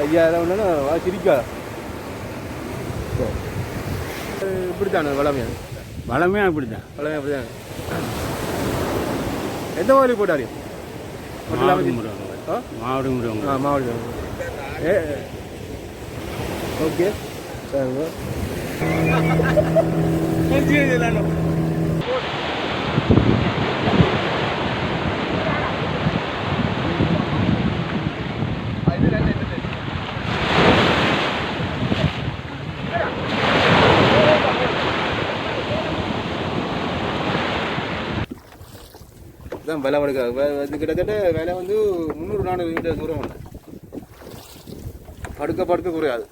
ஐயாயிரம் ஒன்று சிரிக்கா இப்படித்தானே வளமையா? வளமையாக இப்படி தான் வளமையா அப்படிதான் எந்த கோயிலுக்கு போட்டாரு? மாவடி முருகன் ஆ. மாவடி ஏ ஓகே சார் தான் விலை வடுக்க வந்து கிட்டத்தட்ட விலை வந்து முந்நூறு நானூறு மீட்டர் தூரம் உண்டு. படுக்க படுக்க குறையாது.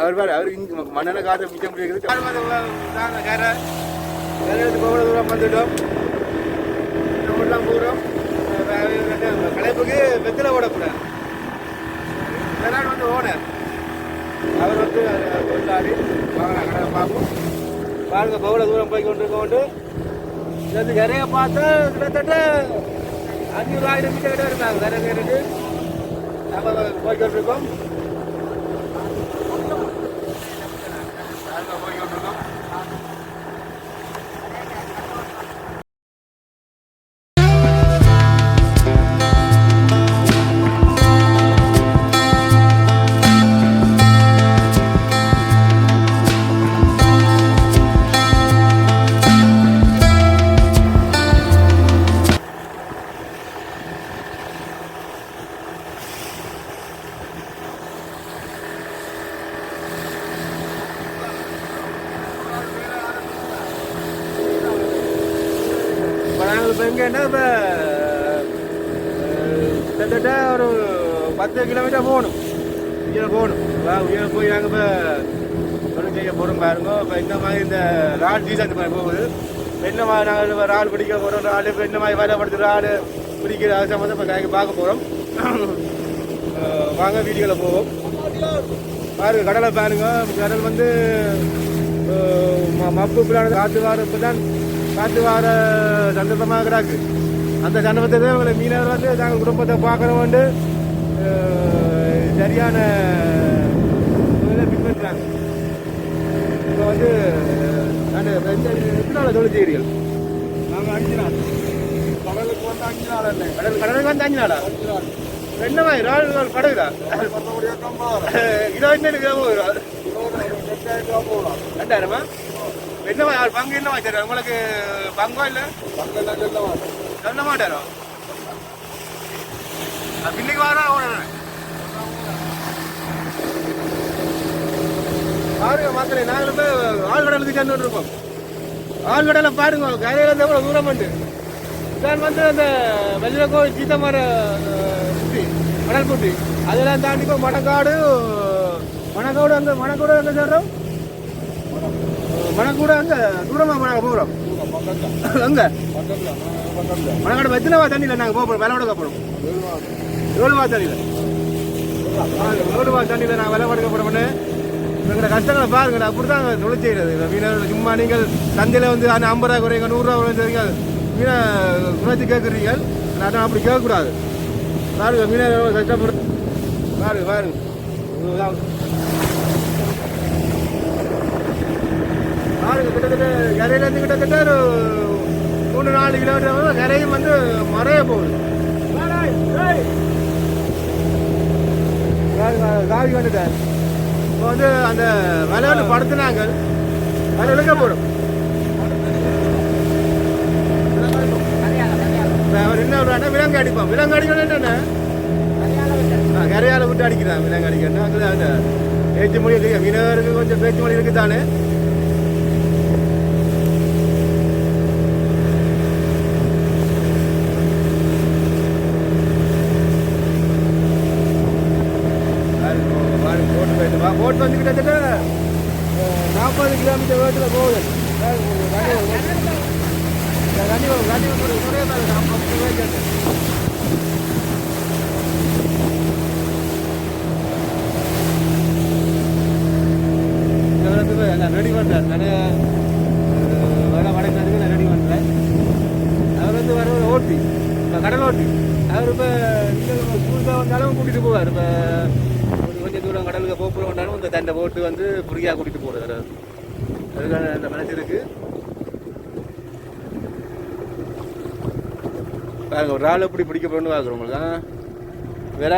அவர் பாரு அவர் இங்கே மண்ணெண்ண காற்றை மிச்சம் முடியாது கரை கரை போகிற தூரம் வந்துட்டோம். நம்மளாம் போகிறோம் கலைப்புக்கு வெத்தில ஓடக்கூடாது வந்து ஓனர். அவர் வந்து தொழிலாளி வாங்க கடை பார்ப்போம். பாருங்க பவுல தூரம் போய் கொண்டு கொண்டு இது நிறைய பார்த்தா கிட்டத்தட்ட அஞ்சூறு ஆயிரம் மீட்டர் கிட்ட இருக்காங்க நிறைய பேருக்கு நம்ம போய்கிட்டு இருக்கோம் இப்போ இப்போ எங்கன்னா இப்போ கிட்டத்தட்ட ஒரு பத்து கிலோமீட்டர் போகணும். உயரம் போகணும். வா போய் நாங்கள் இப்போ தொழில் செய்ய போகிறோம் பாருங்க. இப்போ இந்த மாதிரி இந்த ரால் சீசன் மாதிரி போகுது. என்ன மாதிரி நாங்கள் இப்போ ரால் பிடிக்க போகிறோம் ரால் இப்போ என்ன மாதிரி வேலை படுத்து ரால் பிடிக்கிற அது சம்மந்தம் இப்போ நாங்கள் பார்க்க போகிறோம் வாங்க வீடியோவில் போவோம். பாருங்க கடலை பாருங்க. கடல் வந்து ம- மப்பு பிள்ளான காற்று வார இப்போ தான் காற்று வார சந்தர்ப்பமாக கிடக்கு அந்த சந்தர்ப்பத்தை தான் இவங்களை மீனவர் வந்து நாங்கள் குடும்பத்தை பார்க்குறோம் வந்து சரியான முறையில பின்பற்றுறாங்க இப்போ வந்து நான் எத்தனை தொழில் செய்கிறீர்கள் நாங்கள் அஞ்சு நாள். கடலுக்கு வந்து அஞ்சு நாள் இல்லை கடல் கடலுக்கு வந்து அஞ்சு நாளா? அஞ்சு நாள். என்ன மாதிரி நாலு நாள் கம்பாரம். இருபத்தி ரெண்டு கிலோ போகிறோம் ரெண்டாயிரம்? என்னவா யார் பங்கு என்னமா சார் உங்களுக்கு பங்கோ இல்லை? சொல்ல மாட்டாரோ? இன்னைக்கு வாரா ஓடுறேன் பாருங்க மக்களே நாங்களும் போய் ஆழ்கடலுக்கு சென்று இருக்கோம் ஆழ்கடலை பாருங்க கரையில இருந்து எவ்வளோ தூரம் வந்து. இதான் வந்து அந்த வெள்ளக்கோவில் சீத்தமர குட்டி மணல் குட்டி. அதெல்லாம் தாண்டி மணக்காடு மணக்காடு அந்த மணக்காடு எங்கே சொல்கிறோம் மணக்கூட அங்கே தூரமாக நாங்கள் போகிறோம் அங்கே பக்கத்தில் பக்கத்தில் மணக்காடு வெத்தினவா தண்ணியில் நாங்கள் போகிறோம் விலை கொடுக்க போகிறோம் ஏழுவா தண்ணியில். ஏழுவா தண்ணியில் நான் விலை கொடுக்க போகிறோம்னு எங்களோட கஷ்டங்களை பாருங்க அப்படி தான் தொழில் செய்கிறது மீனவர்கள் சும்மா நீங்கள் சந்தையில் வந்து ஐம்பது ரூபா குறைங்க நூறுரூவா குறைங்க மீனை குறைச்சி கேட்குறீங்க அதான் அப்படி கேட்கக்கூடாது. பாருங்க மீனவர்கள் கஷ்டப்படு பாருங்க பாருங்க இதுதான். பாருங்க கிட்டத்தட்ட கரையிலேருந்து கிட்டத்தட்ட ஒரு மூணு நாலு கிலோமீட்டர் வந்து கரையும் வந்து மறைய போகுது. காவி வந்துட்டார். இப்போ வந்து அந்த விளையாட்டு படுத்துனாங்க. அது இழுக்க போகிறோம் அவர் என்ன விடுறாருன்னா விலங்கு அடிப்பான். விலங்கு அடிக்கணும் என்ன கரையால விட்டு அடிக்கிறான். விலங்கு அடிக்கணும் அந்த பேச்சு மொழி இருக்கு. மீனவருக்கு கொஞ்சம் பேச்சு மொழி இருக்குதானே தானே போட்டு போயிட்டு வா போட்டு வந்து கிட்டத்தட்ட நாற்பது கிலோமீட்டர் வேகத்தில் போகுது கண்டி கண்டி நான் ரெடி பண்ணுறேன் நான் வர வடக்கிறதுக்கு நான் ரெடி பண்ணுறேன் அவர் வந்து வர ஓட்டி இப்போ கடல் ஓட்டி அவர் இப்போ நீங்கள் வந்தாலும் கூட்டிகிட்டு போவார் இப்போ கொஞ்சம் தூரம் கடலுக்கு போக வந்தாலும் இந்த தண்டை போட்டு வந்து ஃப்ரீயாக கூட்டிகிட்டு போகிறார் அதுக்கான அந்த மனசு இருக்கு பாருங்க ஒரு ஆள் எப்படி பிடிக்க போகணும்னு பார்க்குறோம் தான் வேற?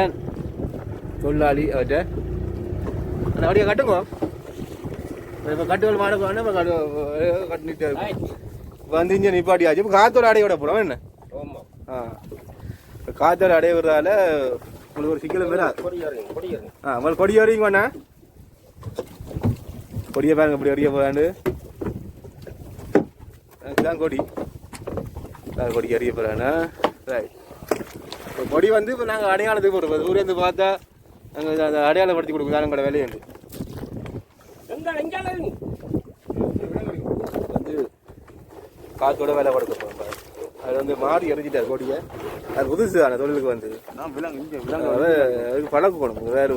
தொழிலாளி அவர்கிட்ட. அந்த வடியை கட்டுங்க. இப்போ கட்டுகள் மாட போனா இப்போ கட்டு கட்டிட்டு வந்து இங்கே நிப்பாட்டியாச்சு. இப்போ காத்தோட அடையோட போகிறோம் என்ன? ஆ. இப்போ காத்தோட அடைய விடுறதால உங்களுக்கு ஒரு சிக்கலும் வேற. ஆ முதல்ல கொடி வரைக்கும் வேணா கொடியை பாருங்க இப்படி வரைய போறாண்டு. இதுதான் கொடி. கொடி அறிய போறானா ரைட் இப்போ கொடி வந்து இப்போ நாங்கள் அடையாளத்துக்கு போடுறோம் ஊரேந்து பார்த்தா நாங்கள் அந்த அடையாளப்படுத்தி கொடுக்குறோம் எங்களோட வேலையுண்டு எங்க எங்க வந்து காத்தோட வேலை படுத்த போகிறோம். அது வந்து மாறி எறிஞ்சிட்டார் கொடியை. அது புதுசு அந்த தொழிலுக்கு வந்து. அது பழக்கணும் வேறு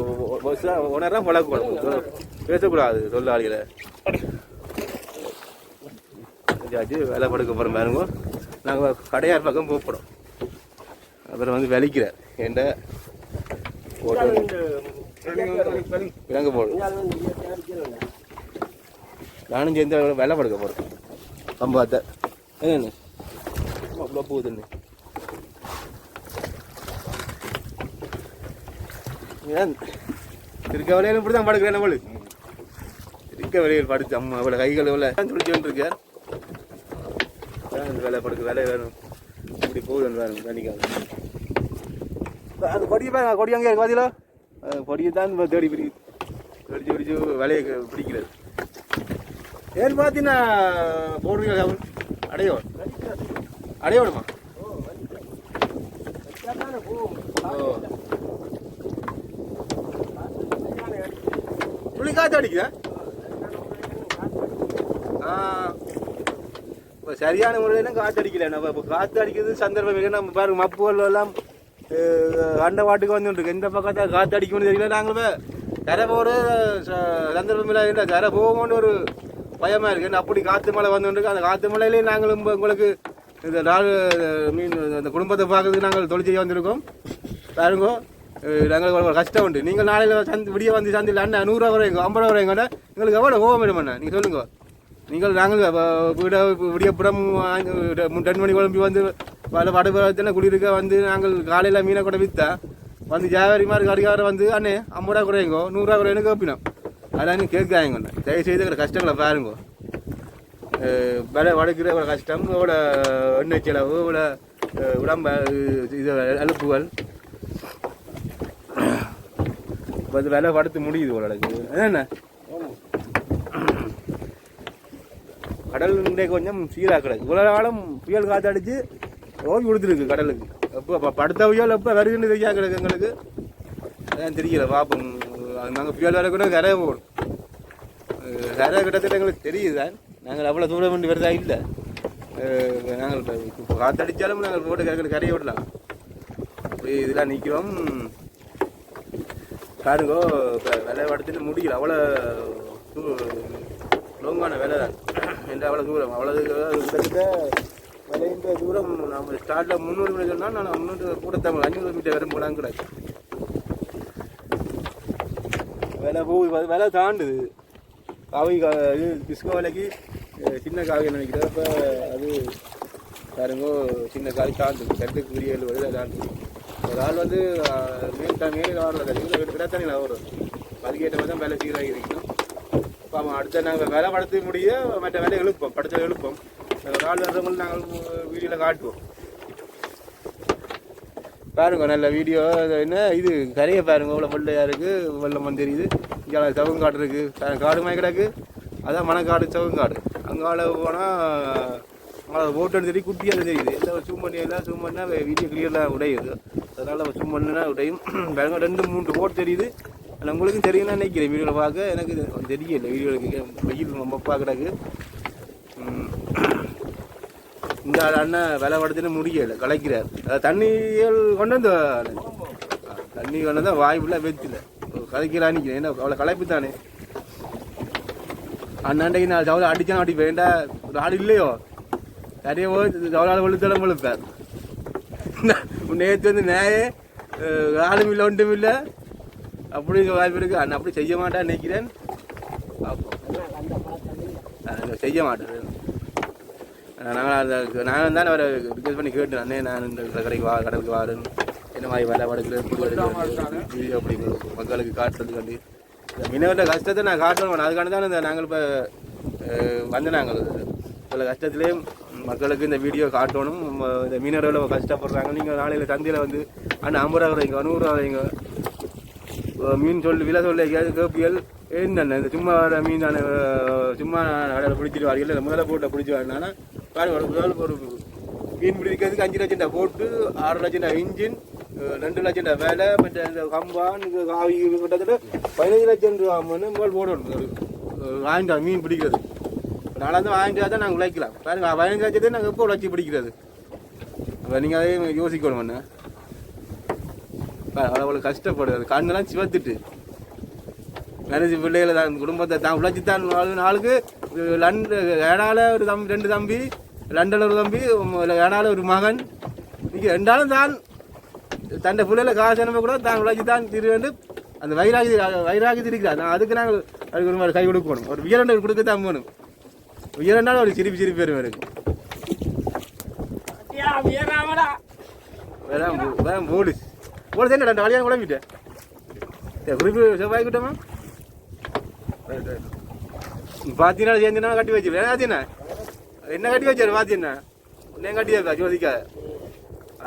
உணர்றா பழக்கணும் பேசக்கூடாது தொழிலாளிகளை. வேலை படுக்க போகிறோம் பாருங்க. நாங்கள் கடையார் பக்கம் போகிறோம் அப்புறம் வந்து விளைக்கிறார் என்கிட்ட விலங்கு போடும் நானும் சேர்ந்து வேலை படுக்க போகிறேன் கம்பாத்த என்ன அவ்வளோ போகுதுன்னு ஏன்? இருக்க வலையில இப்படி தான் படுக்கிறேன் நம்மளு இருக்க வலையில் படுத்து அம்மா அவளை கைகள் எவ்வளோ துடிச்சுட்டு இருக்கேன் வேலை படுக்க வேலை வேணும். இப்படி போகுதுன்னு வேணும் நினைக்காது அது கொடியை பாருங்க கொடி அங்கே இருக்கு பாத்தீங்களா? கொடியை தான் தேடி பிடி பிடிச்சு பிடிச்சு வேலையை பிடிக்கிறது. ஏன்னு பார்த்தீங்கன்னா போடுறீங்க அடையோ அடையோடுமா ஓ. துளி காத்து அடிக்குதா? ஆ. இப்போ சரியான முறையில் காற்று அடிக்கல நம்ம இப்போ காற்று அடிக்கிறது சந்தர்ப்பம் இல்லை நம்ம பாருங்க மப்புகள் எல்லாம் அஹ், அண்ட வாட்டுக்கு வந்துருக்கு எந்த பக்கத்தில் காற்று அடிக்கணும்னு தெரியல நாங்களுமே கரை போகிற சந்தர்ப்பம் இல்லை. இல்லை கரை போகும்போது ஒரு பயமாக இருக்கு. ஏன்னா அப்படி காற்று மழை வந்துருக்கு அந்த காற்று மழையிலே நாங்களும் உங்களுக்கு இந்த நாள் மீன் அந்த குடும்பத்தை பார்க்கறதுக்கு நாங்கள் தொழில் செய்ய வந்திருக்கோம். பாருங்க நாங்கள் ஒரு கஷ்டம் உண்டு. நீங்கள் நாளையில் சந்தி விடிய வந்து சந்தையில் அண்ணா நூறுரூவா குறையுங்க ஐம்பது ரூபா குறையுங்கண்ணா எங்களுக்கு எவ்வளோ கோவம் வேணும் அண்ணா நீங்கள் சொல்லுங்கள் நீங்கள் நாங்கள் வீட விடியப்புறம் ரெண்டு மணி குழம்பி வந்து பல வடபுறத்தில் குடியிருக்க வந்து நாங்கள் காலையில் மீனை கூட விற்றா வந்து ஜாவாரி மாதிரி கடிகார வந்து அண்ணே ஐம்பது ரூபா குறையுங்கோ நூறுரூவா குறையுன்னு கேட்பினோம் அதெல்லாம் கேட்காங்க தயவு செய்து எங்களை கஷ்டங்களை பாருங்க. விலை வடுக்கிற இவ்வளோ கஷ்டம் இவ்வளோ எண்ணெய் செலவு இவ்வளோ உடம்பு உடம்ப இது அழுப்புகள் இப்போ இது விலை படுத்து முடியுது ஓரளவுக்கு என்ன? கடல் இன்றைக்கு கொஞ்சம் சீராக கிடக்கு இவ்வளோ காலம் புயல் காற்று அடிச்சு ஓகி கொடுத்துருக்கு கடலுக்கு. எப்போ படுத்த புயல் எப்போ வருதுன்னு தெரியா கிடக்கு எங்களுக்கு. அதான் தெரியல பார்ப்போம் நாங்கள் புயல் வர கூட கரையை போகணும். கரை கிட்டத்தட்ட எங்களுக்கு தெரியுது தான் நாங்கள் அவ்வளோ தூரம் வேண்டி வருதா இல்லை. நாங்கள் இப்போ காற்றடிச்சாலும் நாங்கள் போட்டு கரை கரையை விடலாம். அப்படி இதெல்லாம் நிற்கிறோம் பாருங்கோ இப்போ விலை படுத்துட்டு முடியல. அவ்வளோ லோங்கான விலை தான். என்று அவ்வளோ தூரம் அவ்வளோ கிட்டத்தட்ட விலைன்ற தூரம் நம்ம ஸ்டார்ட்டில் முந்நூறு மீட்டர் சொன்னால் நான் முந்நூறு கூட தமிழ் அஞ்சூறு மீட்டர் வரும் போலான்னு கூட விலை போகுது விலை தாண்டுது காவி கா இது பிஸ்கோ விலைக்கு சின்ன காவி நினைக்கிறேன் இப்போ அது பாருங்கோ சின்ன காவி தாண்டுது கட்டுக்கு உரிய வருது தாண்டுது ஒரு ஆள் வந்து அஹ், மேல் தான் மேலே வரல கட்டிங்க கிட்ட வரும் அதுக்கேற்ற மாதிரி தான் வேலை சீராகி இருக்கணும் இப்போ அவன் அடுத்த நாங்கள் வேலை படுத்த முடிய மற்ற வேலை எழுப்போம். படுத்த எழுப்போம். ஒரு ஆள் வர்றவங்க நாங்கள் வீடியோவில் காட்டுவோம். பாருங்க நல்ல வீடியோ என்ன? இது கரையை பாருங்க. இவ்வளோ வெள்ளையா இருக்குது வெள்ளம் தெரியுது. இங்கே சவுங்காடு இருக்குது காடு மாதிரி கிடக்கு. அதான் மணக்காடு சவுங்காடு. அங்கால போனால் அங்கே ஓட்டு தெரியும் குட்டியாக தெரியுது. எல்லாம் ஜூம் பண்ணி எல்லாம் ஜூம் பண்ணால் வீடியோ கிளியர்லாம் உடையுது. அதனால் ஜூம் பண்ணுனா உடையும். பாருங்க ரெண்டு மூன்று போட் தெரியுது. ஆனால் உங்களுக்கும் தெரியும்னு நினைக்கிறேன். வீடியோவில் பார்க்க எனக்கு தெரியல. வீடியோவில் வெயில் ரொம்ப கிடக்கு. இந்த ஆள் அண்ணன் விலை படுத்துன்னு முடியலை. கலைக்கிறார். அதை தண்ணிகள் கொண்டு வந்து தண்ணி கொண்டு வந்தால் வாய்ப்புலாம் வெத்தில. கலைக்கிறான்னு ஏன்னா என்ன அவ்வளோ கலைப்பு தானே அண்ணாண்டைக்கு நான் ஜவுளை அடித்தான் அடி வேண்டா. ஒரு ஆடு இல்லையோ? நிறைய போய் ஜவுளால் வெளுத்தாலும் வெளுப்பார். நேற்று வந்து நேயே ஆளும் இல்லை ஒன்றும் இல்லை. அப்படி வாய்ப்பு இருக்கு. நான் அப்படி செய்ய மாட்டேன் நினைக்கிறேன். செய்ய மாட்டேன் நாங்கள் அந்த நான் தான் அவரை ரிக்வெஸ்ட் பண்ணி கேட்டேன். அண்ணே நான் இந்த கடைக்கு வா கடைக்கு வாருன்னு என்ன மாதிரி வேலை படுக்கிறது வீடியோ அப்படி மக்களுக்கு காட்டுறதுக்காண்டி. மீனவர்கிட்ட கஷ்டத்தை நான் காட்டணும். அதுக்காண்டி தான் இந்த நாங்கள் இப்போ வந்து நாங்கள். சில கஷ்டத்துலேயும் மக்களுக்கு இந்த வீடியோ காட்டணும். இந்த மீனவர்கள் கஷ்டப்படுறாங்க. நீங்கள் நாளையில் சந்தையில் வந்து அண்ணா ஐம்பது ரூபா வைங்க நூறு ரூபா வைங்க அஹ் மீன் சொல்லு விலை சொல்ல கேப்பியல் என்னென்ன? இந்த சும்மா வர மீன் தானே சும்மா கடலை பிடிச்சிட்டு வரீங்கள முதல்ல போட்டை பிடிச்சி வரனால பாருங்க ஒரு மீன் பிடிக்கிறதுக்கு அஞ்சு லட்சம் ரூபா போட்டு ஆறு லட்சம் ரூபா இன்ஜின் ரெண்டு லட்சம் ரூபா வேலை மற்ற இந்த கம்பான் காவி கிட்டத்தட்ட பதினஞ்சு லட்சம் ரூபா முதல் போடணும் ஒரு வாங்கிட்டா மீன் பிடிக்கிறது. நாளாந்து வாங்கிட்டா தான் நாங்கள் உழைக்கலாம். பாருங்க பதினஞ்சு லட்சத்தையும் நாங்கள் எப்போ உழைச்சி பிடிக்கிறது? அப்போ நீங்கள் அதே யோசிக்கணும் ஒன்று அவ்வளோ கஷ்டப்படுது கண்ணெல்லாம் சிவத்துட்டு. மேரேஜ் பிள்ளைகளை தான் குடும்பத்தை தான் உழைச்சி தான் வாழும் ஆளுக்கு லண்டு ஏடால ஒரு தம்பி ரெண்டு தம்பி லண்டனில் ஒரு தம்பி ஏடால ஒரு மகன். இங்கே ரெண்டாலும் தான். தண்டை பிள்ளைல காசு அனுப்ப கூட தான் உழைச்சி தான் திரு வந்து அந்த வைராகி வைராகி இருக்கிறார். நான் அதுக்கு நாங்கள் அதுக்கு ஒரு மாதிரி கை கொடுக்கணும் ஒரு வீரண்டை கொடுக்க தான் போகணும். வீரண்டாலும் ஒரு சிரிப்பு சிரிப்பு வரும் எனக்கு வேணாம் வேணாம் போலீஸ் போலீஸ் சேர்ந்து ரெண்டு வழியாக குழம்பிட்டேன் குறிப்பு செவ்வாய் கிட்டமா பார்த்தீங்கன்னா சேர்ந்துனா கட்டி வச்சிரு? பார்த்தீங்கன்னா என்ன கட்டி வச்சாரு பார்த்தீங்கன்னா என்ன கட்டி வைப்பா ஜோதிக்கா.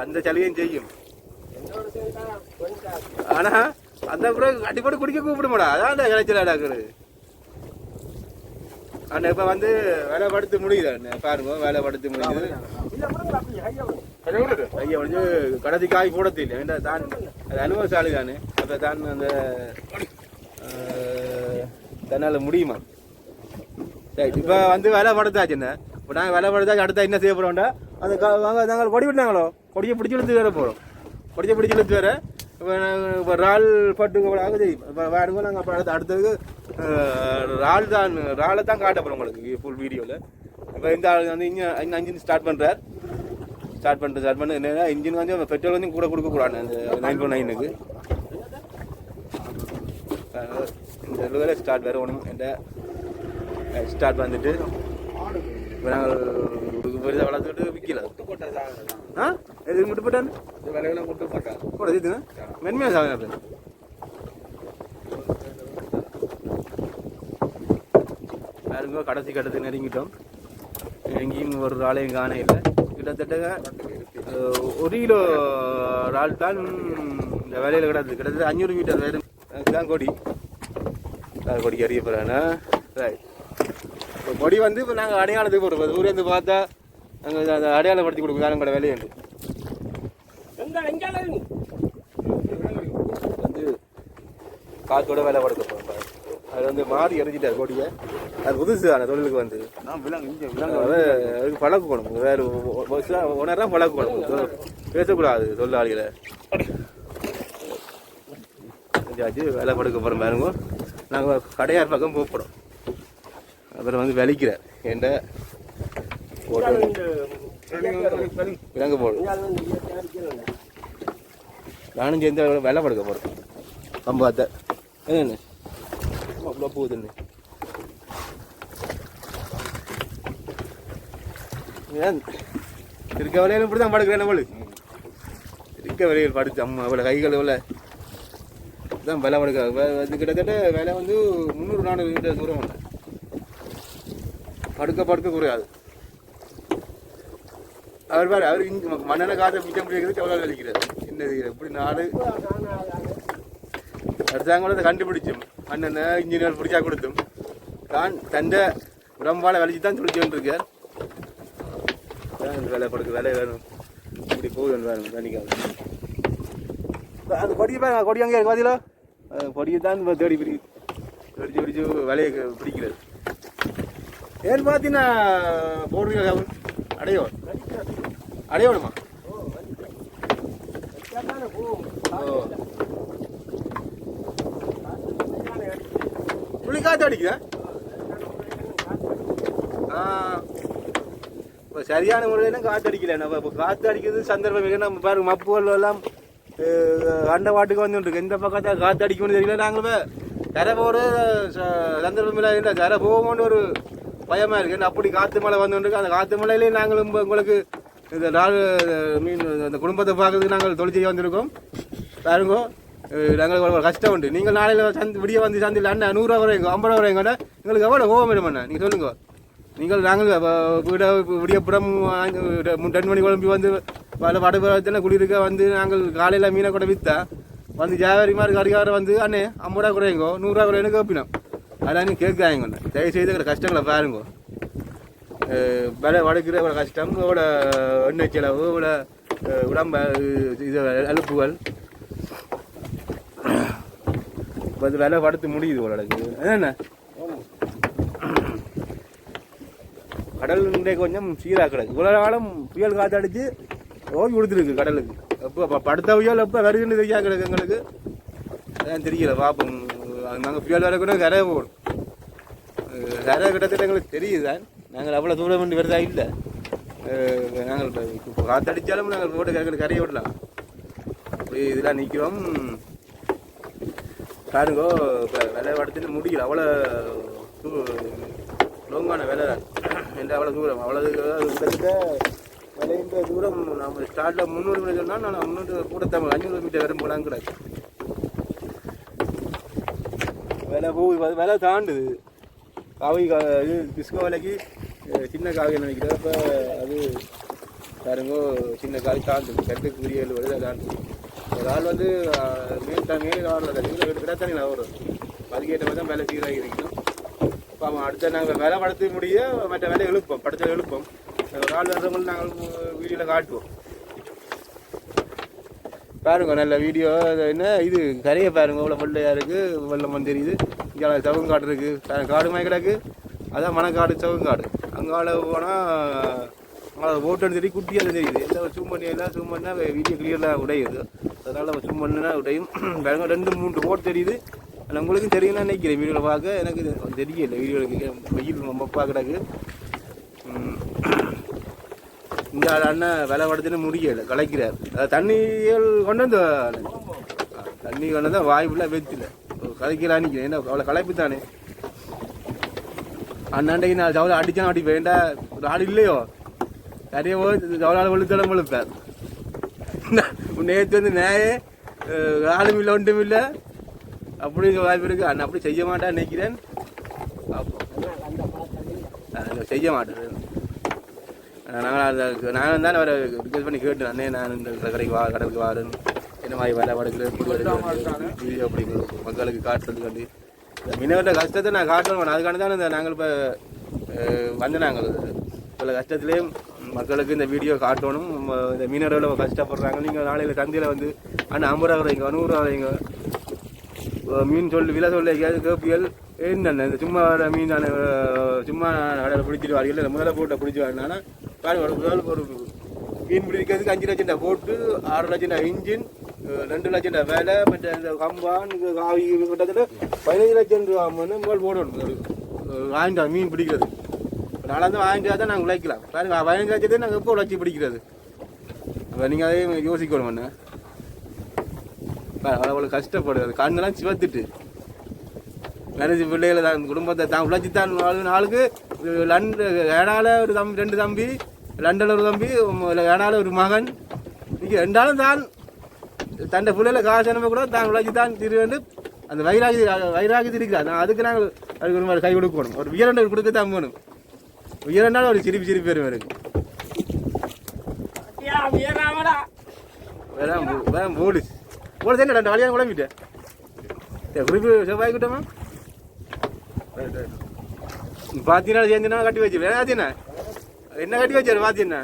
அந்த சலுகையும் செய்யும். ஆனா அந்த பிறகு கட்டி போட்டு குடிக்க கூப்பிடுமாடா. அதான் அந்த விளைச்சல் அடாக்குறது அண்ணா இப்போ வந்து வேலை படுத்து முடியுது அண்ணா? பாருங்க வேலை படுத்து முடியுது ஐயா வந்து கடைசி காய் கூட தெரியல ஏன்டா தான் அது அனுபவசாலி தானே அப்போ தான் அந்த தன்னால் முடியுமா சரி இப்போ வந்து வேலை படுத்தாச்சு என்ன இப்போ நாங்கள் வேலை படுத்தாச்சு அடுத்தா என்ன செய்ய போகிறோம்டா அந்த நாங்கள் நாங்கள் கொடி விட்டாங்களோ கொடியை பிடிச்சி இழுத்து வேற போகிறோம் கொடியை பிடிச்சி இழுத்து வேற இப்போ நாங்கள் இப்போ ரால் பட்டு ஆகுது இப்போ வேணுங்க நாங்கள் அப்புறம் அடுத்த அடுத்தது அஹ், ரால் தான் ராலை தான் காட்ட போகிறோம் உங்களுக்கு ஃபுல் வீடியோவில் இப்போ இந்த ஆள் வந்து இன்ஜின் இன்னும் அஞ்சு ஸ்டார்ட் பண்ணுறார் ஸ்டார்ட் பண்ணிட்டு ஸ்டார்ட் பண்ணி. என்னன்னா இன்ஜின் வந்து பெட்ரோல் வந்து கூட கொடுக்க கூடாது அந்த நைன் ஃபோர் நைனுக்கு இந்த லெவலில் ஸ்டார்ட் வேறு ஒன்றும் என்ற ஸ்டார்ட் வந்துட்டு இப்போ நாங்கள் பெருசாக வளர்த்துக்கிட்டு விற்கல ஆ? எது மட்டும் போட்டான்? கூட இதுங்க மென்மையாக சாகுங்க பாருங்க கடைசி கட்டத்துக்கு நெருங்கிட்டோம். எங்கேயும் ஒரு ஆளையும் காண இல்லை. கிட்டத்தட்ட ஒரு கிலோ இறால் தான் இந்த வேலையில் கிடக்குது கிட்டத்தட்ட அஞ்சூறு மீட்டர் வேறு தான் கொடி அஹ், கொடி அறிய போகிறானா ரைட் இப்போ கொடி வந்து இப்போ நாங்கள் அடையாளத்துக்கு போடுறோம் ஊரேந்து பார்த்தா நாங்கள் அந்த அடையாளப்படுத்தி கொடுக்கும் தான் கூட வேலையுண்டு வந்து காத்தோட வேலை படுத்த போகிறோம் அது வந்து மாறி எறிஞ்சிட்டார் கொடியை. அது புதுசு அந்த தொழிலுக்கு வந்து. அது அதுக்கு பழக்கணும் வேறு உணரா பழக்கணும் பேசக்கூடாது தொழிலாளிகளை. செஞ்சாச்சு வேலை படுக்க போகிறோம் பாருங்க. நாங்கள் கடையார் பக்கம் போகிறோம் அப்புறம் வந்து வெளிக்கிறேன் என்கிட்ட விலங்கு போடும் நானும் சேர்ந்து வேலை படுக்க போகிறேன் கம்பாத்த என்ன அவ்வளோ போகுதுன்னு இருக்க வேலையில இப்படி தான் படுக்கிறேன் நம்மளுக்கு இருக்க வேலையில் படுத்து அம்மா அவ்வளோ கைகள் இவ்வளோ தான் வேலை படுக்க வே- கிட்டத்தட்ட வேலை வந்து முந்நூறு நானூறு மீட்டர் தூரம் இல்லை படுக்க படுக்க குறையாது. அவர் பாரு அவர் இங்கே மண்ணெண்ண காற்றை மிச்சம் பிடிக்கிறது எவ்வளோ வலிக்கிறார். என்ன இது எப்படி நாடு அரசாங்கம் கண்டுபிடிச்சும். அண்ணன் இன்ஜினியர் பிடிச்சா கொடுத்தும். தான் தண்டை உடம்பால வலிச்சு தான் துடிச்சு எனக்கு வேலை கொடுக்க வேலை வேணும். இப்படி போகுது வேணும் தண்ணிக்காக அந்த கொடியை பாருங்க கொடி அங்கே இருக்கு பார்த்தீங்களா கொடியை தான் தேடி பிடி பிடிச்சு பிடிச்சு வேலையை பிடிக்கிறது. ஏன்னு பார்த்தீங்கன்னா போடுறீங்க அடையோ அடையோடுமா ஓ. புளி காற்று அடிக்குதா? ஆ. இப்போ சரியான முறையில் காற்று அடிக்கல நம்ம இப்போ காற்று அடிக்கிறது சந்தர்ப்பம் இல்லை நம்ம பாருங்க மப்புகள் எல்லாம் அண்ட வாட்டுக்கு வந்துருக்கு இந்த பக்கத்தை காற்று அடிக்கணும்னு தெரியல நாங்களே கரை போகிற சந்தர்ப்பம் இல்லை. கரை போகும்போது ஒரு பயமாக இருக்குது அப்படி காற்று மழை வந்துருக்கு அந்த காற்று மழையிலேயே நாங்கள் உங்களுக்கு இந்த நாள் மீன் அந்த குடும்பத்தை பார்க்கறதுக்கு நாங்கள் தொழிற்சி வந்திருக்கோம். பாருங்க நாங்கள் கஷ்டம் உண்டு. நீங்கள் நாளையில் சந்தி விடிய வந்து சந்தையில் அண்ணா நூறுரூவா வரைங்க ஐம்பது ரூபா வரைங்க எங்களுக்கு எவ்வளோ கோவம் வேணும் நீங்கள் சொல்லுங்க. நீங்கள் நாங்கள் வீட விடியப்புறம் ரெண்டு மணி குழம்பி வந்து பல வடபுறத்தில் குடியிருக்க வந்து நாங்கள் காலையில் மீனை கூட விற்றா வந்து ஜாவரி மாதிரி கடிகாரம் வந்து அண்ணே ஐம்பது ரூபா குறையுங்கோ நூறுரூவா குறையுன்னு கேட்பினோம் அதான் நீங்கள் கேட்காங்க தயவு செய்து எங்களை கஷ்டங்களை பாருங்க. விலை வடைக்கிற இவ்வளோ கஷ்டம் இவ்வளோ எண்ணெய் செலவு இவ்வளோ உடம்பு உடம்ப இது அழுப்புகள் இப்போ அது விலை படுத்து முடியுது இவ்வளோக்கு என்ன கடல் இன்றைக்கு கொஞ்சம் சீராக கிடக்கு இவ்வளோ காலம் புயல் காத்தடிச்சு ஓடி கொடுத்துருக்கு கடலுக்கு. எப்போ படுத்த புயல் எப்போ வருதுன்னு தெரியா கிடக்கு எங்களுக்கு. அதான் தெரியல பார்ப்போம் நாங்கள் புயல் வர கூட கரை போகணும். கரை கிட்டத்தட்ட எங்களுக்கு தெரியுது? நாங்கள் அவ்வளோ தூரம் வேண்டி வருதா இல்லை. நாங்கள் இப்போ காத்தடித்தாலும் நாங்கள் போட்டு கரை கரையை விடலாம். அப்படி இதெல்லாம் நிற்கிறோம் பாருங்கோ இப்போ விலை படுத்துட்டு முடியல அவ்வளோ லோங்கான வேலை என்று அவ்வளோ தூரம். அவ்வளோ தூரம் கிட்டத்தட்ட விலைன்ற தூரம் நம்ம ஸ்டார்ட்டில் முந்நூறு மீட்டர் சொன்னால் நான் முந்நூறு கூட தமிழ் அஞ்சூறு மீட்டர் வரும் போலாம் கிடக்கு விலை போகுது விலை தாண்டுது. காவி கா இது பிஸ்கோ விலைக்கு சின்ன காவி நினைக்கிறேன். இப்போ அது பாருங்கோ சின்ன காவி தாண்டுது. கட்டுக்கு உரிய வருது தாண்டுது. ஒரு ஆள் வந்து மேல் தான் மேல் ஆள் கிடத்தானே வரும் அதுக்கேற்ற மாதிரி தான் வேலை சீராக இருக்கணும் இப்போ அவன் அடுத்த நாங்கள் வேலை படுத்த முடிய மற்ற வேலை எழுப்போம் படுத்த எழுப்போம். ஒரு ஆள் வர்றவங்க நாங்கள் வீடியோவில் காட்டுவோம். பாருங்க நல்ல வீடியோ. என்ன? இது கரையை பாருங்க இவ்வளோ வெள்ளையா இருக்குது வெள்ளம் தெரியுது. இங்கே சவுங்காடு காடு கா- காடு மாதிரி கிடக்கு. அதான் மணக்காடு சவுங்காடு அங்கால போனால் ஓட்டுன்னு தெரியும் குட்டியாக தெரியுது. எல்லாம் ஜூம் பண்ணி எல்லாம் ஜூம் பண்ணால் வீடியோ கிளியரில் உடையுது. அதனால் ஜூம் பண்ணுனா உடையும். பாருங்க ரெண்டு மூன்று ஓட்டு தெரியுது. ஆனால் உங்களுக்கும் தெரியும்னு நினைக்கிறேன். வீடியோவில் பார்க்க எனக்கு தெரியல. வீடியோவில் வெயில் ரொம்ப கிடக்கு. இந்த ஆள் அண்ணன் விலை படுத்துன்னு முடியல. கலைக்கிறார். அஹ் தண்ணிகள் கொண்டு வந்து தண்ணி கொண்டு தான் வாய்ப்புலாம் வெத்தில கலைக்கிறான் நிற்கிறேன் என்ன அவ்வளோ களைப்பு தானே அண்ணாண்டைக்கு நான் ஜவுளை அடிச்சான் அடி வேண்டா. ஒரு ஆள் இல்லையோ? நிறைய போய் ஜவுளால் வெளுத்தடம் வெளுப்பார் நேற்று வந்து நேயே ஆளும் இல்லை ஒன்றும் இல்லை. அப்படி வாய்ப்பு இருக்கு. அண்ணன் அப்படி செய்ய மாட்டான்னு நினைக்கிறேன். செய்ய மாட்டேன் நாங்கள் அந்த நாங்கள் தான் அவரை ரிக்வெஸ்ட் பண்ணி கேட்டேன் அண்ணே நான் இந்த கடைக்கு வா கடலுக்கு வாருன்னு என்ன மாதிரி வேலை வடக்குல வீடியோ அப்படி மக்களுக்கு காட்டுறதுக்காண்டி. மீனவர்கிட்ட கஷ்டத்தை நான் காட்டணும். அதுக்காண்டி தான் இந்த நாங்கள் இப்போ வந்து நாங்கள் இவ்வளோ கஷ்டத்துலேயும் மக்களுக்கு இந்த வீடியோ காட்டணும். இந்த மீனவர்கள் கஷ்டப்படுறாங்க. நீங்கள் நாளையில் சந்தையில் வந்து அண்ணா ஐம்பது ரூபா வைங்க நூறுரூவா வைங்க மீன் சொல்லி விலை சொல்ல கேப்பியல் என்னென்ன இந்த சும்மா வர மீன் நான் சும்மா கடையில் பிடிச்சிட்டு வாரி இல்லை முதல்ல போட்டை பிடிச்சி வாங்கினா பாரு ஒரு முதல் ஒரு மீன் பிடிக்கிறதுக்கு அஞ்சு லட்சம் ரூபா போட்டு ஆறு லட்சம் ரூபா இன்ஜின் ரெண்டு லட்சம் ரூபா வேலை மற்ற இந்த கம்பான் காவி கிட்டத்தட்ட பதினஞ்சு லட்சம் ரூபா வந்து முதல் போடணும். வாங்கிட்டு மீன் பிடிக்கிறது. நாளாந்து வாங்கிட்டு தான் நாங்கள் உழைக்கலாம். பதினஞ்சு லட்சத்தை நாங்கள் எப்போ உழைச்சி பிடிக்கிறது? அப்போ நீங்கள் அதே யோசிக்கணும் ஒன்று அவ்வளோ கஷ்டப்படுது. கண்ணெல்லாம் சிவத்துட்டு. மேரேஜ் பிள்ளைகளை தான் குடும்பத்தை தான் உழைச்சி தான் ஆளுக்கு லண்ட ஏனால ஒரு தம்பி ரெண்டு தம்பி லண்டனில் ஒரு தம்பி ஏனால ஒரு மகன். இங்கே ரெண்டாலும் தான் தன்னை பிள்ளைல காசு அனுப்ப கூட தான் உழைச்சி தான் திருவேண்டு அந்த வைராகி வைராகி இருக்கிறார். நான் அதுக்கு நாங்கள் அதுக்கு ஒரு மாதிரி கை கொடுக்கணும். ஒரு வீரண்டர் கொடுக்க தான் போகணும் வீரண்டாலும் ஒரு சிரிப்பு சிரிப்பு வரும் இருக்கு வேற வேற போலீஸ் போலீஸ் என்னடா நாளையாக வழியாக குழம்பிட்டேன் சரி, குறிப்பு செவ்வாய் கிட்டமா பாத்தீங்கன்னா சேர்ந்துனா கட்டி வச்சு வேற ஆத்தினா என்ன கட்டி வச்சாரு பாத்தீங்கன்னா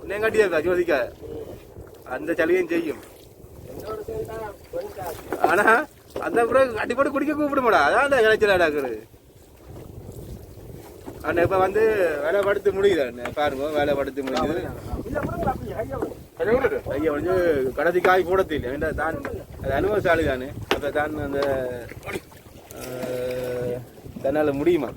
உன்னையும் கட்டி வைப்பா ஜோதிக்கா அந்த சலுகையும் செய்யும் ஆனா அந்த அப்புறம் கட்டி போட்டு குடிக்க கூப்பிடுமாடா அதான் அந்த இளைச்சல் ஆனால் இப்போ வந்து வேலை படுத்து முடியுது பாருங்க வேலை படுத்து முடியுது ஐயா வந்து கடைசி காய் கூட தெரியல ஏன்டா தான் அது அனுபவசாலி தானே அப்போ தான் அந்த தன்னால் முடியுமா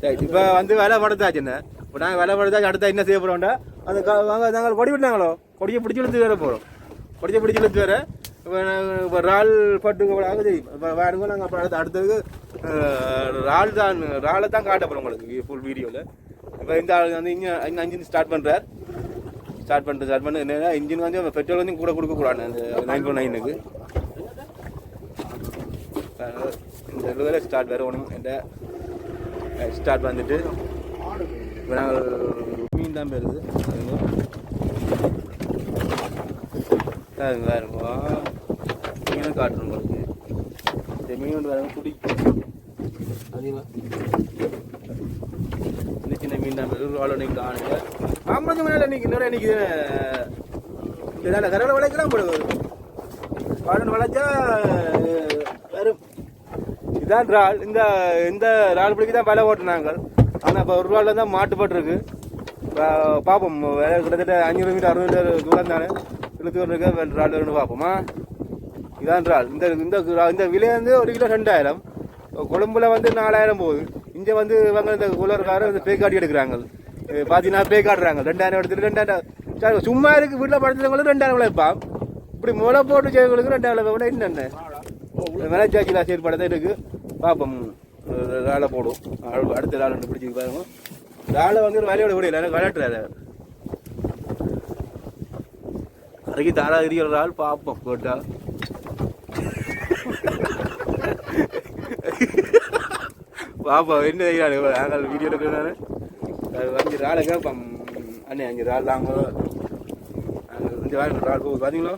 சரி இப்போ வந்து வேலை படுத்தாச்சுண்ணே இப்போ நாங்கள் வேலை படுத்தாச்சு அடுத்தா என்ன செய்ய போகிறோம்டா அந்த வாங்க நாங்கள் கொடி விட்டாங்களோ கொடியை பிடிச்சி இழுத்து வேற போகிறோம் கொடியை பிடிச்சி இழுத்து வேற இப்போ இறால் பட்டு ஆகுது இப்போ நாங்கள் அப்புறம் அடுத்து அடுத்தது ரால் இறால் தான் இறாலை தான் காட்ட போகிறோம் உங்களுக்கு ஃபுல் வீடியோவில் இப்போ இந்த ஆள் வந்து இங்கே இன்னும் அஞ்சு ஸ்டார்ட் பண்ணுறார் ஸ்டார்ட் பண்ணிட்டு ஸ்டார்ட் பண்ணி என்னென்னா இன்ஜின் வந்து பெட்ரோல் வந்து கூட கொடுக்கக்கூடாது அந்த நைன் ஃபோர் நைனுக்கு இந்த வேலை ஸ்டார்ட் வேறு ஒன்றும் என்ற ஸ்டார்ட் வந்துட்டு இப்போ நாங்கள் மீன் தான் பெறுது. வேறுங்க வேறுங்க மீனும் காட்டுறோம் உங்களுக்கு. இந்த மீன் வந்து வேறு குடி. அதிகமாக சின்ன சின்ன மீன் தான் பெறுது காணுங்க. ஆம்பளை மேலே இன்னைக்கு நிறைய இன்னைக்கு இதனால் கரவை விளைக்கலாம் போடுவது வாழை விளைச்சா வெறும் இதான் இறால் இந்த இந்த இறால் பிடிக்கு தான் விலை ஓட்டுனாங்க. ஆனால் இப்போ ஒரு ரூபாயில் தான் மாட்டுப்பட்டிருக்கு பா- பார்ப்போம் வேலை கிட்டத்தட்ட அஞ்சூறு மீட்டர் அறுபது மீட்டர் தூரம் தானே? இழுத்து இருக்க? இறால் வேணும்னு பார்ப்போமா இதான் இறால் இந்த இந்த இந்த விலை வந்து ஒரு கிலோ ரெண்டாயிரம். கொழும்புல வந்து நாலாயிரம் போகுது. இங்கே வந்து இவங்க இந்த குலர்காரர் இந்த பேக்காட்டி எடுக்கிறாங்க. பார்த்தீங்கன்னா பேக்காடுறாங்க ரெண்டாயிரம் எடுத்துட்டு ரெண்டாயிரம் சும்மா இருக்கு வீட்டில் படுத்துறவங்களும் ரெண்டாயிரம் விளைப்பான் இப்படி முளை போட்டு செய்வங்களுக்கு ரெண்டாயிரம் விளைப்பா என்னென்ன? வினச்சாட்சியில் ஆசிரியர் படம் தான் இருக்குது பார்ப்போம் வேலை போடும். அடுத்த வேலை ரெண்டு பிடிச்சி பாருங்க. வேலை வந்து ஒரு வேலையோட விடையில எனக்கு விளையாட்டுறாரு கரைக்கு தாரா ஒரு ஆள் பார்ப்போம் போட்டா பாப்போம் என்ன நாங்கள் வீடியோ எடுக்கிறாரு. அஞ்சு ஆளை கேட்போம். அண்ணே அஞ்சு ஆள் நாங்கள் அஞ்சு ஆள் ஆள் போகுது. பார்த்தீங்களா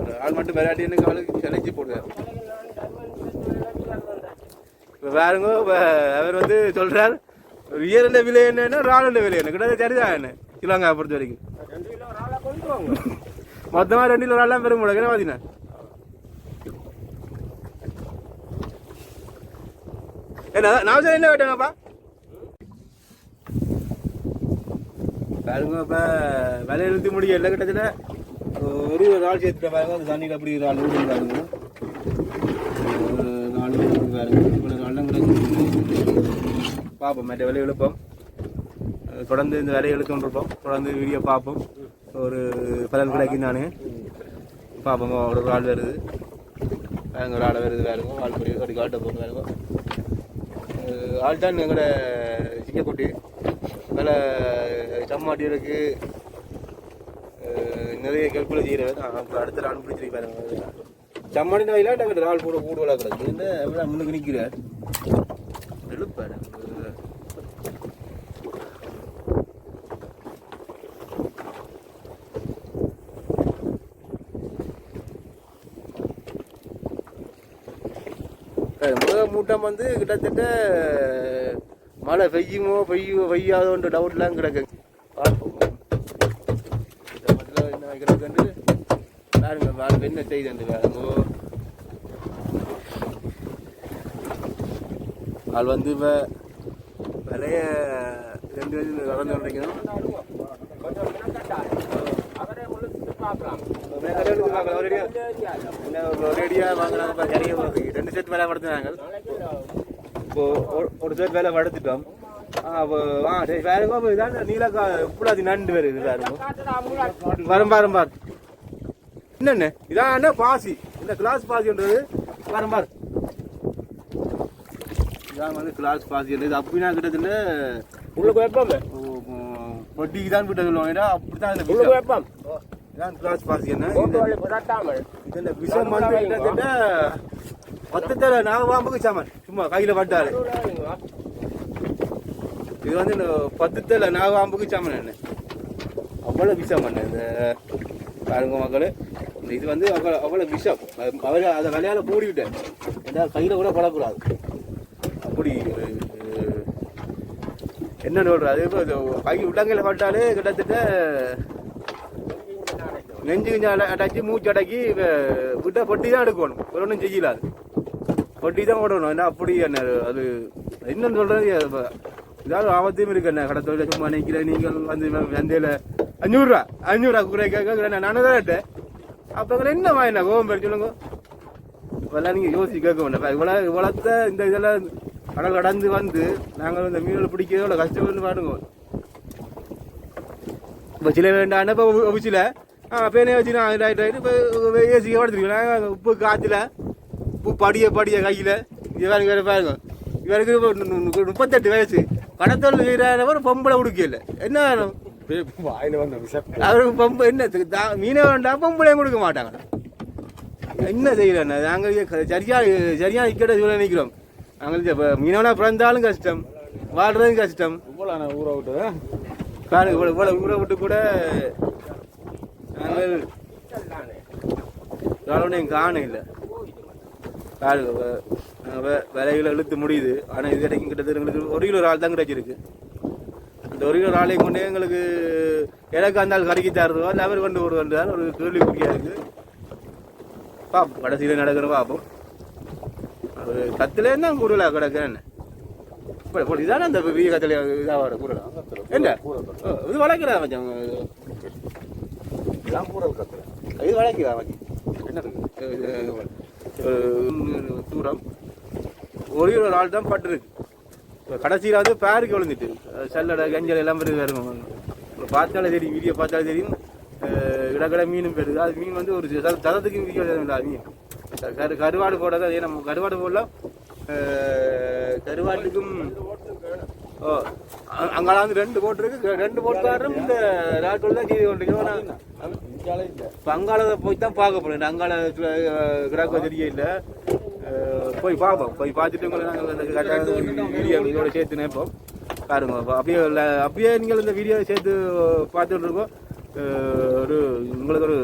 ஒரு ஆள் மட்டும் விளையாட்டி எனக்கு அவளுக்கு செலச்சி போடுறாரு. இப்போ வேறுங்க இப்போ அவர் வந்து சொல்றார் ரியலில் விலை என்னன்னா ராலில் விலை என்ன? கிட்ட சரிதான் என்ன கிலோங்க பொறுத்த வரைக்கும். மொத்தமாக ரெண்டு கிலோ ராலாம் பெரும் முடக்கு என்ன பார்த்தீங்கன்னா என்ன நான் சார் என்ன வேட்டேங்கப்பா பாருங்க இப்போ விலை எழுதி முடியல கிட்டத்தட்ட ஒரு நாள் சேர்த்துட்ட பாருங்க அந்த தண்ணியில் அப்படி ஒரு ஆள் பாருங்க நாலு பாருங்க இவ்வளோ நாள் கூட பார்ப்போம் மற்ற விலை எழுப்போம். தொடர்ந்து இந்த விலையை எடுத்துருப்போம் தொடர்ந்து வீடியோ பார்ப்போம். ஒரு பலன் கிடைக்கும் நான். பார்ப்போம் ஒரு ஆள் வருது. வேறு ஒரு ஆள் வருது வேறுங்க ஆள் ஒரு காட்ட போகும் வேறுங்க ஆல்டான் எங்களோட சிங்கக்குட்டி மேலே சம்மாட்டி இருக்கு. நிறைய கல்குலை செய்கிறவர் அப்புறம் அடுத்த ஆள் பிடிச்சிருக்கு பாருங்க. சம்மாடி வயலா நாங்கள் கூட கூடு வளர்க்குறது. என்ன எவ்வளோ முன்னுக்கு நிற்கிறார் எழுப்பாரு மூட்டம் வந்து கிட்டத்தட்ட மழை பெய்யுமோ பெய்யுமோ பெய்யாதோன்ற டவுட்லாம் கிடக்கு பார்ப்போம் இந்த மட்டில் என்ன கிடக்குன்னு பாருங்க பாருங்க என்ன செய்யுது பாருங்க ஆள் வந்து இப்போ விலைய ரெண்டு பேரும் கலந்து நினைக்கணும் ஒரேடியாக வருது. ரெண்டு செட் வேலை படுத்துனாங்க இப்போ ஒரு- செட் வேலை படுத்துட்டோம். ஆ, அப்போ ஆ சரி வேறுங்க இப்போ இதான் நீலக்கா நண்டு வேறு இது வேறுங்க வரும் பாரும் பார் இதான் என்ன பாசி? இந்த கிளாஸ் பாசின்றது? வரும் பார் இதான் வந்து கிளாஸ் பாசி இது அப்படின்னா கிட்டத்தட்ட உள்ளுக்கு வைப்போம் பொட்டிக்கு தான் விட்டு சொல்லுவாங்க. அப்படிதான் உள்ளுக்கு விஷம். வைப்போம்? இதான் கிளாஸ் பாசி என்ன? விஷம் வந்து கிட்டத்தட்ட மொத்தத்தில் நாகபாம்புக்கு சாமான். சும்மா கையில் பட்டாரு இது வந்து இந்த பத்து தலை நாகபாம்புக்கு சாமான் என்ன? அவ்வளோ விஷம் பண்ண இந்த பாருங்க மக்கள். இந்த இது வந்து அவ்வளோ அவ்வளோ விஷம். அவர் அதை விளையாட மூடிவிட்டேன் ஏன்னா கையில் கூட படக்கூடாது. அப்படி என்ன சொல்றாரு இப்போ இது கை உள்ளங்கையில் பட்டாலே கிட்டத்தட்ட நெஞ்சு கொஞ்சம் அடைச்சி மூச்சு அடக்கி வி- விட்ட பொட்டி தான் எடுக்கணும். ஒரு ஒன்றும் செய்யலாது. கொட்டி தான் ஓடணும். என்ன அப்படி என்ன அது என்னன்னு சொல்றது ஏதாவது ஆபத்தையும் இருக்கு என்ன? கடை தொழில சும்மா நிற்கிறேன் நீங்கள் வந்து வந்தையில அஞ்சூறுரூவா அஞ்சூறுரூவா குறை கேட்க நானே தான் கேட்டேன். அப்போ என்ன வாங்கினா கோபம் பேர் சொல்லுங்க. இப்பெல்லாம் நீங்கள் யோசிச்சு கேட்க வேண்டாம். இவ்வளோ இவ்வளோத்த இந்த இதெல்லாம் கடல் கடந்து வந்து நாங்கள் இந்த மீன்களை பிடிக்கிறது எவ்வளோ கஷ்டப்பட்டு பாடுங்க இப்போ சில வேண்டாம் இப்போ உச்சில ஆ பேனே வச்சு நான் இப்போ ஏசி படுத்துருக்கேன் உப்பு காற்றுல உப்பு படிய படிய கையில். இவருக்கு வேறு பாருங்க. இவருக்கு முப்பத்தெட்டு வயசு. கடத்தல் செய்கிறவர் பொம்பளை உடுக்கல என்ன வேணும்? அவருக்கு பொம்பளை என்ன தா- மீனை வேண்டாம் பொம்பளையும் கொடுக்க மாட்டாங்க. என்ன செய்யலண்ணா நாங்கள் இங்க சரியா சரியா இக்கட சூழல் நிற்கிறோம் நாங்கள் இப்ப மீனவனா பிறந்தாலும் கஷ்டம். வாழ்றதும் கஷ்டம். ஊரை விட்டு பாருங்க இவ்வளோ இவ்வளோ ஊரை விட்டு கூட நாங்கள் காலோனையும் காண இல்லை. பாருங்க வ- வ- விலைகளை இழுத்து முடியுது. ஆனால் இது வரைக்கும் கிட்டத்தட்ட எங்களுக்கு ஒரு கிலோ ஆள் தான் கிடைச்சிருக்கு. அந்த ஒரு கிலோ ஆளையும் கொண்டே எங்களுக்கு எனக்கு அந்த ஆள் கறிக்கு தருதோ. இல்லை அவர் கொண்டு வருவார் ஒரு கேள்விக்குறியாக இருக்கு. பார்ப்போம் கடைசியில் நடக்கிற பார்ப்போம் ஒரு கத்துல என்ன கூடுதலாக கிடக்குறேன் இப்போ இப்போ இதானே அந்த வீய கத்தில் இதாக வர கூடலா? என்ன? இது வளர்க்கிறா மச்சான் இதான் கூடல் கத்துறேன் இது வளர்க்கிறா மச்சான். என்னது? அஹ் தூரம். ஒரே ஒரு ஆள் தான் பட்டுருக்கு. இப்போ கடைசியில் வந்து பேருக்கு விழுந்துட்டு. அஹ் சல்லடை கஞ்சல் எல்லாம் வருது வேறு இப்போ பார்த்தாலே தெரியும் வீடியோ பார்த்தாலே தெரியும். இடக்கடை மீனும் பெருது. அது மீன் வந்து ஒரு சத- சதத்துக்கு வீடியோ இல்லை மீன். கரு கருவாடு போடாத அதே நம்ம கருவாடு போடலாம். கருவாட்டுக்கும் ஓ அங்கெல்லாம் வந்து ரெண்டு போட்டு இருக்கு ரெண்டு போட்டுக்காரரும் இந்த நாட்கள் தான் செய்து கொண்டிருக்கிறோம் இப்போ அங்காள போய் தான் பார்க்க போறேன். அங்காள கிராக்கோ தெரிய இல்லை. போய் பார்ப்போம். போய் பார்த்துட்டு உங்களை நாங்கள் வீடியோ இதோட சேர்த்து நினைப்போம். பாருங்க அப்படியே அப்படியே நீங்கள் இந்த வீடியோ சேர்த்து பார்த்துட்டு இருக்கோம். ஒரு உங்களுக்கு ஒரு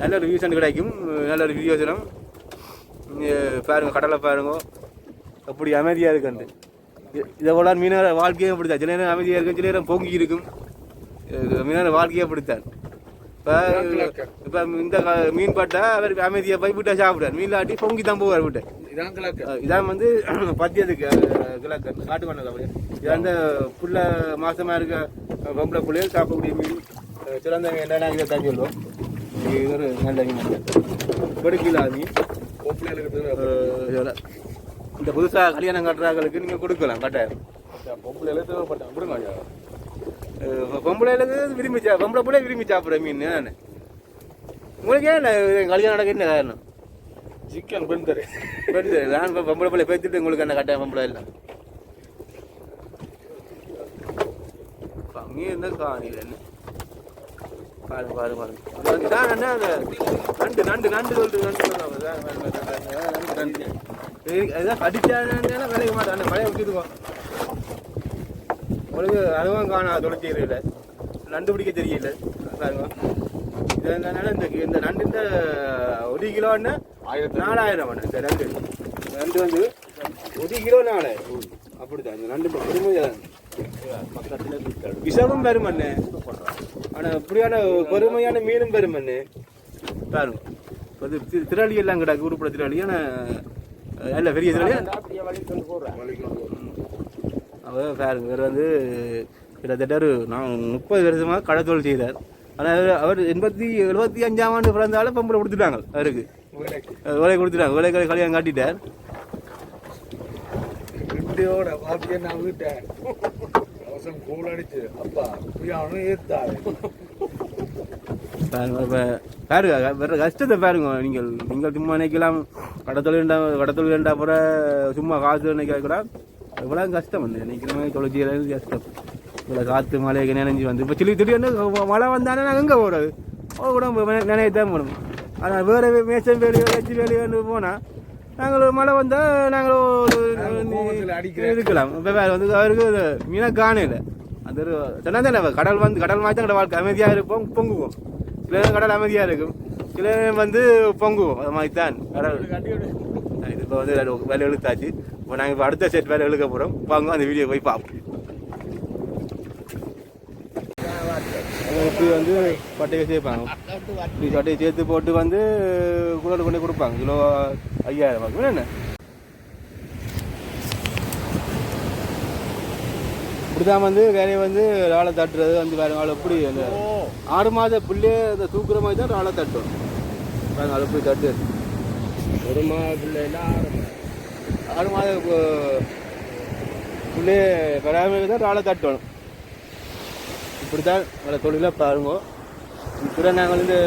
நல்ல ஒரு வியூசன் கிடைக்கும். நல்ல ஒரு வீடியோ பாருங்கள் பாருங்க கடலை பாருங்க. அப்படி அமைதியாக இருக்குண்டு இதை போல மீனவர வாழ்க்கையும் அப்படித்தான். சில நேரம் அமைதியாக இருக்கும் சில நேரம் பொங்கி இருக்கும். மீனவர் மீனவர வாழ்க்கையே அப்படித்தான். இப்போ இப்போ இந்த மீன் பட்டா அவர் அமைதியாக போய் விட்டா சாப்பிடுவார் மீன் ஆட்டி பொங்கி தான் போவார் விட்டு. இதான் கிழக்கு. இதான் வந்து பத்தியத்துக்கு கிழக்கு. காட்டு பண்ணது அப்படி இது வந்து புள்ள மாசமா இருக்க பொம்பளை புள்ளைகள் சாப்பிடக்கூடிய மீன். சிறந்த மீன் என்ன இதை தான் சொல்லுவோம். இது ஒரு நல்ல மீன். கொடுக்கல மீன். இந்த புதுசாக கல்யாணம் கட்டுறாங்களுக்கு நீங்கள் கொடுக்கலாம் கட்டாயம் பொம்பளை தேவைப்பட்டேன் அஹ், பொம்பளைகளுக்கு விரும்பி சா பொம்பளை பிள்ளை விரும்பி சாப்பிட்ற மீன் நான் உங்களுக்கு ஏன் கல்யாணம் நடக்க என்ன காரணம்? சிக்கன் பெண்டரு பெருசு. நான் பொம்பளை பிள்ளை பேத்துட்டு உங்களுக்கு என்ன கட்டாயம் பொம்பளை இல்லை. தான் காணியில் என்ன? பாருங்க பாருங்க பாருங்க இதான் என்ன நண்டு நண்டு நண்டு சொல்லிட்டு நண்டு நண்டு, நண்டு. இதான் கடிச்சாங்கன்னா விளைய மாட்டேன் மழையை விட்டுருக்கோம் உங்களுக்கு அனுபவம் காணா தொலைச்சிக்கிறீங்கள நண்டு பிடிக்க தெரியல. பாருங்க. இது என்னன்னா இந்த இந்த நண்டு இந்த ஒரு கிலோன்னு ஆயிரத்தி நாலாயிரம் இந்த நண்டு. நண்டு வந்து ஒரு கிலோ நாலாயிரம். அப்படிதான். இந்த நண்டு பெருமையாக விஷமும் பெருமண்ணு. ஆனால் இப்படியான பெருமையான மீனும் பெருமண்ணு. பாருங்க. இப்ப இது தி- திரளி எல்லாம் கிடக்கு. உருப்பட திரளி ஆனால் நல்ல பெரிய திரளி அப்படியே வழி கொண்டு போடுறேன் அவர் பாருங்க இவர் வந்து கிட்டத்தட்ட ஒரு நான் முப்பது வருஷமாக கடத்தொழில் செய்தார். ஆனால் அவர் எண்பத்தி எழுபத்தி அஞ்சாம் ஆண்டு பிறந்தாலும் பொம்பளை கொடுத்துட்டாங்க அவருக்கு. வேலை கொடுத்துட்டாங்க. வேலை கல்யாணம் காட்டிட்டார். கிட்டியோட பாப்பிய நான் விட்டேன் அவசரம் கூல் அடிச்சு. அப்பா புரியாம ஏத்தாரு. பாருங்க இப்ப பாருங்க வேற கஷ்டத்தை பாருங்க. நீங்கள் நீங்கள் சும்மா நினைக்கலாம். கடத்தொழில் கடத்தொழில் வேண்டாம் சும்மா காசு நினைக்கலாம் இவ்வளோ கஷ்டம் வந்து. நினைக்கிற மாதிரி தொலைச்சி கஷ்டம். இவ்வளோ காற்று மழைக்கு நினைஞ்சு வந்து. இப்போ சிலி திடீர்னு மழை வந்தானே நாங்கள் எங்கே போகிறது ஓ கூட நினையத்தான் போகணும். ஆனால் வேறு மேசம் வேலையோ லட்சி வேலையோன்னு போனால் நாங்கள் மழை வந்தால் நாங்கள் அடிக்கிறேன். இருக்கலாம். இப்போ வேறு வந்து அவருக்கு மீனாக காணையில் அது ஒரு சொன்னா கடல் வந்து கடல் மாதிரி தான் கடல் வாழ்க்கை. அமைதியாக இருப்போம் பொங்குவோம். சில கடல் அமைதியாக இருக்கும். சில வந்து பொங்குவோம். அது மாதிரி தான் கடல். இது இப்போ வந்து வேலை இழுத்தாச்சு. இப்போ நாங்கள் இப்போ அடுத்த செட் வேலை இழுக்க போகிறோம் வாங்க அந்த வீடியோ போய் பார்ப்போம் இப்படி வந்து பட்டையை சேர்ப்பாங்க. இப்படி பட்டையை சேர்த்து போட்டு வந்து குடல் கொண்டு கொடுப்பாங்க. கிலோ ஐயாயிரம் ரூபாய்க்கு. என்ன இப்படிதான் வந்து வேலையை வந்து ராளை தட்டுறது வந்து வேற ஆள் எப்படி அந்த ஆறு மாத பிள்ளைய அந்த தூக்குற மாதிரி தான் ராளை தட்டும் பாருங்க அது எப்படி தட்டு. ஒரு மாதத்துல எல்லாம் ஆடு மாத பு- பிள்ளைய தான் ராளை தட்டணும் இப்படி தான் வேலை தொழிலாக பாருங்க. இத்துடன் நாங்கள் வந்து